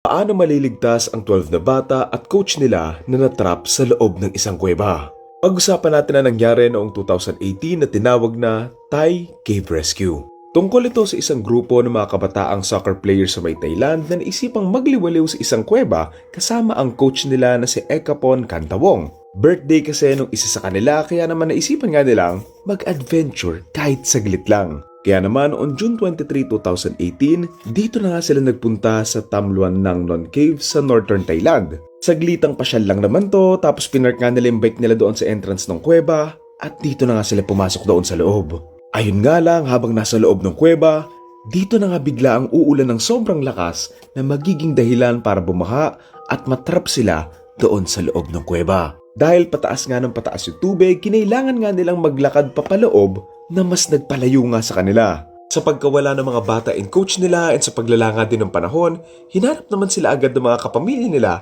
Paano maliligtas ang 12 na bata at coach nila na natrap sa loob ng isang kuweba? Pag-usapan natin na nangyari noong 2018 na tinawag na Thai Cave Rescue. Tungkol ito sa isang grupo ng mga kabataang soccer players sa may Thailand na naisipang magliwaliw sa isang kuweba kasama ang coach nila na si Ekapon Kantawong. Birthday kasi nung isa sa kanila kaya naman naisipan nga nilang mag-adventure kahit saglit lang. Kaya naman on June 23, 2018, dito na nga sila nagpunta sa Tamluan Nang Non Cave sa Northern Thailand. Saglitang pasyal lang naman to tapos pinark nga nila yung bike nila doon sa entrance ng kuweba at dito na nga sila pumasok doon sa loob. Ayun nga lang habang nasa loob ng kuweba, dito na nga bigla ang uulan ng sobrang lakas na magiging dahilan para bumaha at matrap sila doon sa loob ng kuweba. Dahil pataas nga ng pataas yung tubig, kinailangan nga nilang maglakad papaloob na mas nagpalayo nga sa kanila. Sa pagkawala ng mga bata and coach nila at sa paglalanga din ng panahon, hinarap naman sila agad ng mga kapamilya nila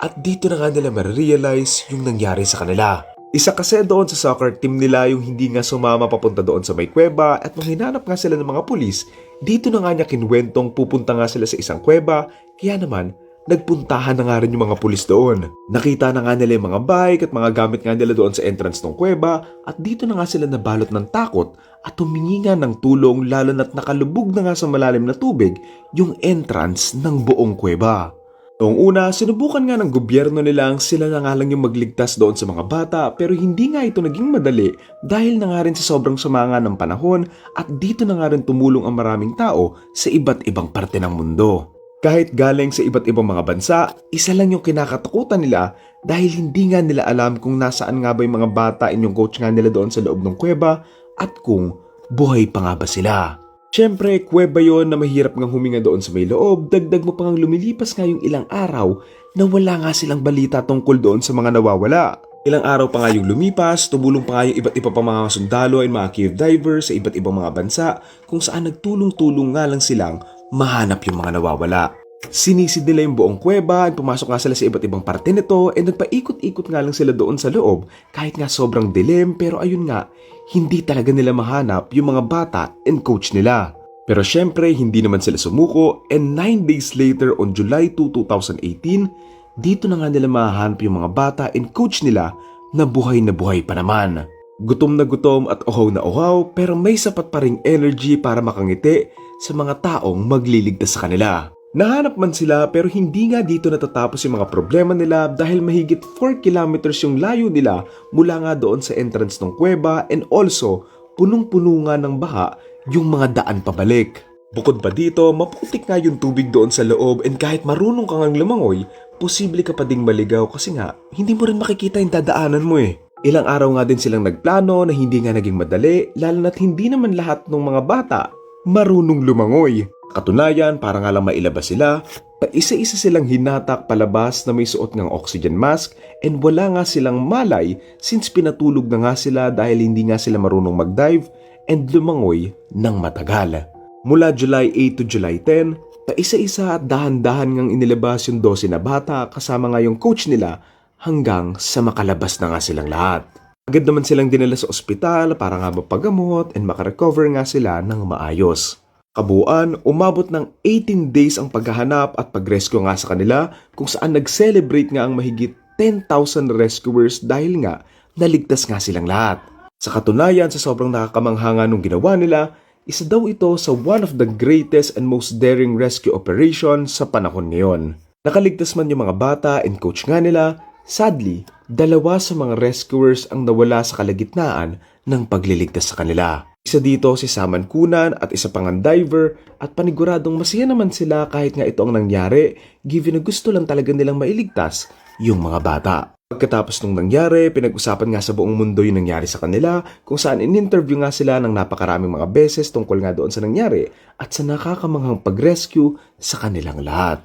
at dito na nga nila ma-realize yung nangyari sa kanila. Isa kasi doon sa soccer team nila yung hindi nga sumama papunta doon sa may kuweba at nung hinanap nga sila ng mga pulis, dito na nga niya kinwentong pupunta nga sila sa isang kuweba kaya naman nagpuntahan na nga rin yung mga pulis doon. Nakita na nga nila yung mga bike at mga gamit nga nila doon sa entrance ng kuweba at dito na nga sila nabalot ng takot at humingi nga ng tulong lalo na't nakalubog na nga sa malalim na tubig yung entrance ng buong kuweba. Noong una, sinubukan nga ng gobyerno nilang sila na nga lang yung magligtas doon sa mga bata pero hindi nga ito naging madali dahil na nga rin sa sobrang sama nga ng panahon at dito na nga rin tumulong ang maraming tao sa iba't ibang parte ng mundo. Kahit galing sa iba't ibang mga bansa, isa lang yung kinakatakutan nila dahil hindi nga nila alam kung nasaan nga ba yung mga bata and yung coach nga nila doon sa loob ng kuweba at kung buhay pa nga ba sila. Siyempre, kuweba yon na mahirap ngang huminga doon sa may loob, dagdag mo pang lumilipas nga yung ilang araw na wala nga silang balita tungkol doon sa mga nawawala. Ilang araw pa nga yung lumipas, tumulong pa nga yung iba't iba pa mga sundalo at mga cave divers sa iba't ibang mga bansa kung saan nagtulong-tulong nga lang silang mahanap yung mga nawawala. Sinisid nila yung buong kuweba at pumasok nga sila sa iba't ibang parte nito at nagpaikot-ikot nga lang sila doon sa loob kahit nga sobrang dilim pero ayun nga, hindi talaga nila mahanap yung mga bata and coach nila. Pero syempre, hindi naman sila sumuko and 9 days later on July 2, 2018, dito na nga nila mahanap yung mga bata and coach nila na buhay na buhay pa naman. Gutom na gutom at uhaw na uhaw pero may sapat pa ring energy para makangiti sa mga taong magliligtas sa kanila. Nahanap man sila pero hindi nga dito natatapos yung mga problema nila dahil mahigit 4 kilometers yung layo nila mula nga doon sa entrance ng kuweba and also punong-puno nga ng baha yung mga daan pabalik. Bukod pa dito, maputik nga yung tubig doon sa loob and kahit marunong kang ang lumangoy, posible ka pa ding maligaw kasi nga hindi mo rin makikita yung dadaanan mo eh. Ilang araw nga din silang nagplano na hindi nga naging madali lalo na't hindi naman lahat ng mga bata marunong lumangoy. Katunayan, para nga lang mailabas sila, isa-isa silang hinatak palabas na may suot ng oxygen mask and wala nga silang malay since pinatulog na nga sila dahil hindi nga sila marunong mag-dive and lumangoy ng matagal. Mula July 8 to July 10, paisa-isa at dahan-dahan ngang inilabas yung 12 na bata kasama nga yung coach nila hanggang sa makalabas na nga silang lahat. Agad naman silang dinala sa ospital para nga mapagamot and makarecover nga sila ng maayos. Kabuuan, umabot ng 18 days ang paghahanap at pagrescue nga sa kanila kung saan nag-celebrate nga ang mahigit 10,000 rescuers dahil nga naligtas nga silang lahat. Sa katunayan sa sobrang nakakamanghanga nung ginawa nila, isa daw ito sa one of the greatest and most daring rescue operation sa panahon ngayon. Nakaligtas man yung mga bata and coach nga nila, sadly, dalawa sa mga rescuers ang nawala sa kalagitnaan ng pagliligtas sa kanila. Isa dito si Saman Kunan at isa pang ang diver at paniguradong masaya naman sila kahit nga ito ang nangyari given na gusto lang talaga nilang mailigtas yung mga bata. Pagkatapos nung nangyari, pinag-usapan nga sa buong mundo yung nangyari sa kanila kung saan in-interview nga sila ng napakaraming mga beses tungkol nga doon sa nangyari at sa nakakamanghang pag-rescue sa kanilang lahat.